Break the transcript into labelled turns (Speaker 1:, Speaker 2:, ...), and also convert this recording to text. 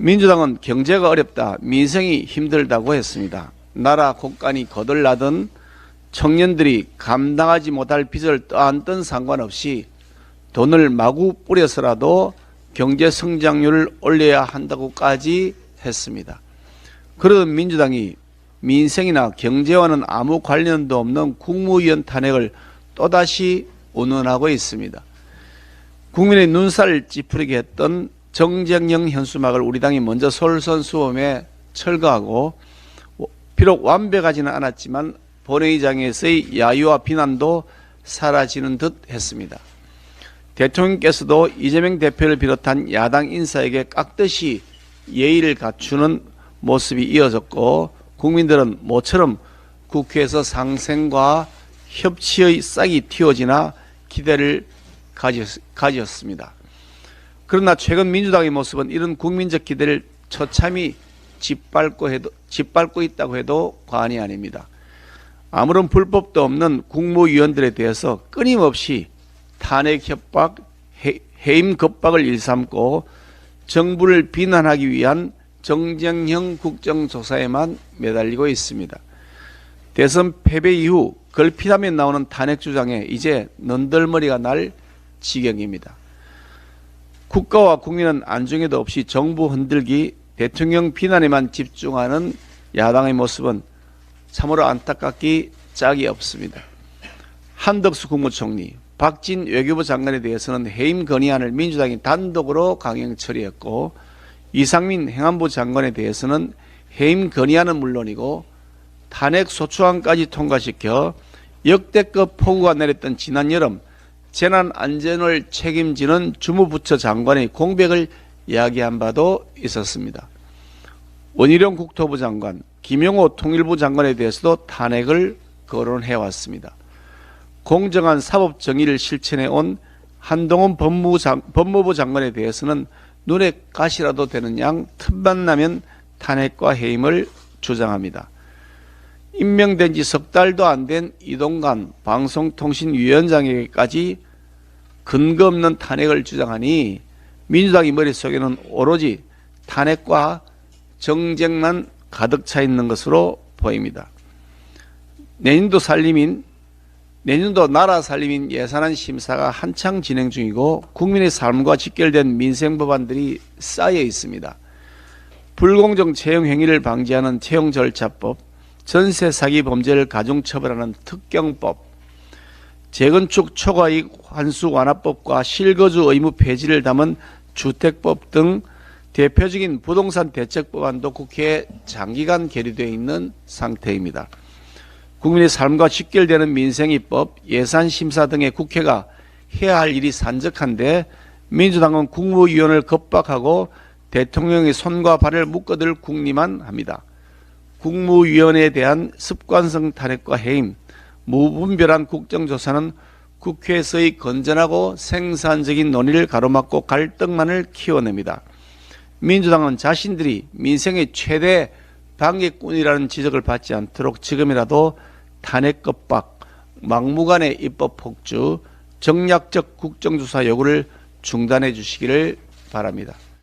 Speaker 1: 민주당은 경제가 어렵다, 민생이 힘들다고 했습니다. 나라 곳간이 거들나던 청년들이 감당하지 못할 빚을 떠안던 상관없이 돈을 마구 뿌려서라도 경제 성장률을 올려야 한다고까지 했습니다. 그러던 민주당이 민생이나 경제와는 아무 관련도 없는 국무위원 탄핵을 또다시 운운하고 있습니다. 국민의 눈살을 찌푸리게 했던 정쟁영 현수막을 우리 당이 먼저 솔선수범에 철거하고 비록 완벽하지는 않았지만 본회의장에서의 야유와 비난도 사라지는 듯 했습니다. 대통령께서도 이재명 대표를 비롯한 야당 인사에게 깍듯이 예의를 갖추는 모습이 이어졌고 국민들은 모처럼 국회에서 상생과 협치의 싹이 틔워지나 기대를 가졌, 가졌습니다. 그러나 최근 민주당의 모습은 이런 국민적 기대를 처참히 짓밟고, 해도, 짓밟고 있다고 해도 과언이 아닙니다. 아무런 불법도 없는 국무위원들에 대해서 끊임없이 탄핵 협박, 해, 해임 겁박을 일삼고 정부를 비난하기 위한 정쟁형 국정조사에만 매달리고 있습니다. 대선 패배 이후 걸핏하면 나오는 탄핵 주장에 이제 넌덜머리가 날 지경입니다. 국가와 국민은 안중에도 없이 정부 흔들기, 대통령 비난에만 집중하는 야당의 모습은 참으로 안타깝기 짝이 없습니다. 한덕수 국무총리, 박진 외교부 장관에 대해서는 해임 건의안을 민주당이 단독으로 강행 처리했고 이상민 행안부 장관에 대해서는 해임 건의안은 물론이고 탄핵 소추안까지 통과시켜 역대급 폭우가 내렸던 지난 여름 재난 안전을 책임지는 주무부처 장관의 공백을 이야기한 바도 있었습니다. 원희룡 국토부 장관, 김용호 통일부 장관에 대해서도 탄핵을 거론해 왔습니다. 공정한 사법 정의를 실천해 온 한동훈 법무부, 장관에 대해서는 눈에 가시라도 되는 양 틈만 나면 탄핵과 해임을 주장합니다. 임명된 지 석 달도 안 된 이동관 방송통신위원장에게까지 근거 없는 탄핵을 주장하니 민주당의 머릿속에는 오로지 탄핵과 정쟁만 가득 차 있는 것으로 보입니다. 내년도 살림인 내년도 나라 살림인 예산안 심사가 한창 진행 중이고 국민의 삶과 직결된 민생 법안들이 쌓여 있습니다. 불공정 채용 행위를 방지하는 채용 절차법, 전세 사기 범죄를 가중 처벌하는 특경법, 재건축 초과이익 환수 완화법과 실거주 의무 폐지를 담은 주택법 등 대표적인 부동산 대책 법안도 국회에 장기간 계류되어 있는 상태입니다. 국민의 삶과 직결되는 민생입법, 예산심사 등의 국회가 해야 할 일이 산적한데 민주당은 국무위원을 겁박하고 대통령의 손과 발을 묶어들 궁리만 합니다. 국무위원에 대한 습관성 탄핵과 해임, 무분별한 국정조사는 국회에서의 건전하고 생산적인 논의를 가로막고 갈등만을 키워냅니다. 민주당은 자신들이 민생의 최대 방해꾼이라는 지적을 받지 않도록 지금이라도 탄핵 겁박, 막무가내 입법 폭주, 정략적 국정조사 요구를 중단해 주시기를 바랍니다.